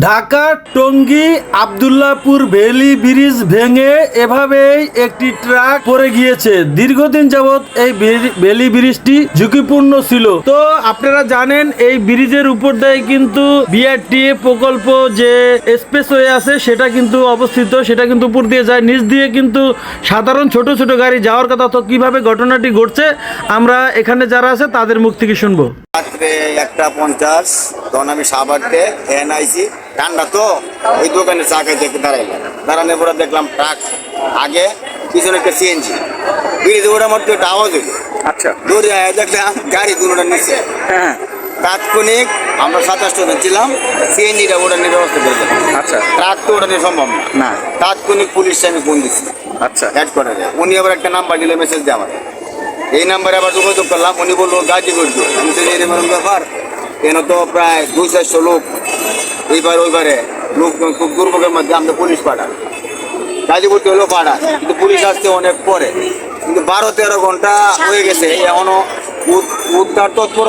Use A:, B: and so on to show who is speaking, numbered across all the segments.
A: Dhaka, Tongi, Abdullahpur valley bridge ভেঙে এভাবেই একটি ট্রাক পড়ে গিয়েছে। দীর্ঘদিন যাবৎ এই ভেলি- ব্রিজটি ঝুঁকিপূর্ণ ছিল। তো আপনারা জানেন, এই ব্রিজের উপর দিয়ে কিন্তু বিআরটি প্রকল্প যে স্পেস হয়ে আছে, সেটা কিন্তু অবস্থিত। সেটা কিন্তু উপর দিয়ে যায়। নিচ দিয়ে কিন্তু সাধারণ ছোট ছোট গাড়ি যাওয়ার কথা। তো কীভাবে ঘটনাটি ঘটছে, আমরা এখানে যারা আছে, তাদের মুখ থেকে শুনব।
B: একটা পঞ্চাশ তখন আমি সাবারতে ফ্যান আইছি ঠান্ডা তো ওই দোকানে চা খাইতে দাঁড়াইলাম। দাঁড়ানোর পরে দেখলাম ট্রাক আগে পিছনে একটা সিএনজি ব্রিজে ওটা মধ্যে একটা আওয়াজ হইল।
C: আচ্ছা।
B: দৌড়ে দেখলাম গাড়ি দুটোটা নিচে।
C: হ্যাঁ।
B: তাৎক্ষণিক আমরা সাতাশ জন ছিলাম সিএনজিটা ওটানোর ব্যবস্থা করে দিলাম।
C: আচ্ছা।
B: ট্রাক তো ওটা নিয়ে সম্ভব না।
C: না।
B: তাৎক্ষণিক পুলিশে আমি ফোন দিচ্ছি
C: আচ্ছা।
B: অ্যাড করে উনি আবার একটা নাম্বার দিলে মেসেজ দেয় এই নাম্বারে আবার যোগাযোগ করলাম। উনি বলল গাজীপুর আমি তো এরকম ব্যাপার কেন তো প্রায় দুই চারশো লোক এইবার ওইবারে লোক খুব দুর্ভোগের মধ্যে আমরা পুলিশ পাঠান গাজীপুর হলো পাঠান কিন্তু পুলিশ আসতে অনেক পরে। কিন্তু বারো তেরো ঘণ্টা হয়ে গেছে এখনও উদ- উদ্ধার তৎপর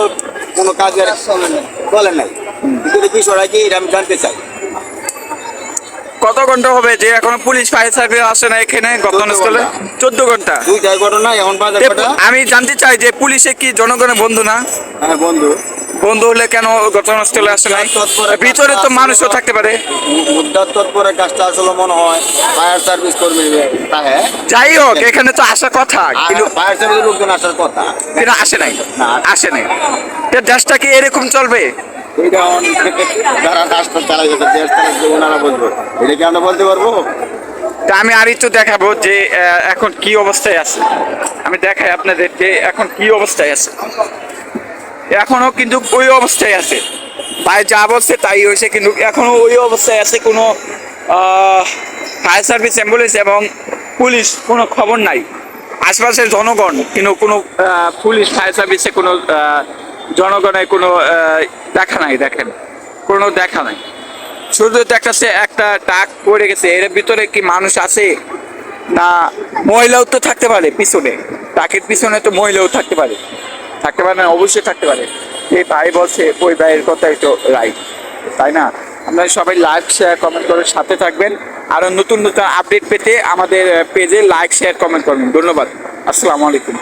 B: কোনো কাজের চলে নাই। কিন্তু বিষয়টা কি এটা আমি জানতে চাই।
C: কত ঘণ্টা হবে যে এখনও পুলিশ ফায়ার সার্ভিস আসে না এখানে ঘটনাস্থলে? চোদ্দ ঘণ্টা।
B: দুইটাই ঘটনা এখন
C: আমি জানতে চাই যে পুলিশে কি জনগণের বন্ধু না?
B: হ্যাঁ বন্ধু।
C: বন্ধু হলে কেন ঘটনাস্থলে আসে নাই? ভিতরে তো মানুষও থাকতে পারে।
B: মুদ্রার তৎপরে কাজটা আসলে মনে হয় ফায়ার সার্ভিস কর্মী
C: যাই হোক এখানে তো আসার কথা। কিন্তু
B: ফায়ার সার্ভিসের লোকজন আসার কথা।
C: কিন্তু আসে নাই। আসে নাই। তো দেশটা কি এরকম চলবে?
B: যারা কাজটা চালাই গেছে দেশ ওনারা এটা কি আমরা বলতে পারব?
C: তা আমি আর একটু দেখাবো যে এখন কি অবস্থায় আছে। আমি দেখাই আপনাদের যে এখন কি অবস্থায় আছে। এখনও কিন্তু ওই অবস্থায় আছে। ভাই যা বলছে তাই হয়েছে, কিন্তু এখনও ওই অবস্থায় আছে কোনো ফায়ার সার্ভিস অ্যাম্বুলেন্স এবং পুলিশ কোনো খবর নাই। আশপাশের জনগণ, কিন্তু কোনো পুলিশ ফায়ার সার্ভিসে কোনো জনগণের কোনো দেখা নাই, দেখেন। কোনো দেখা নাই। শুধু দেখতেছে একটা টাক পড়ে গেছে, এর ভিতরে কি মানুষ আছে? না, মহিলাও তো থাকতে পারে পিছনে। টাকের পিছনে তো মহিলাও থাকতে পারে। থাকতে পারে না, অবশ্যই থাকতে পারে। এই ভাই বলছে, ওই ভাইয়ের কথাই তো রাইট তাই না? আপনারা সবাই লাইক শেয়ার কমেন্ট করে সাথে থাকবেন। আরও নতুন নতুন আপডেট পেতে আমাদের পেজে লাইক শেয়ার কমেন্ট করবেন। ধন্যবাদ। আসসালামু আলাইকুম।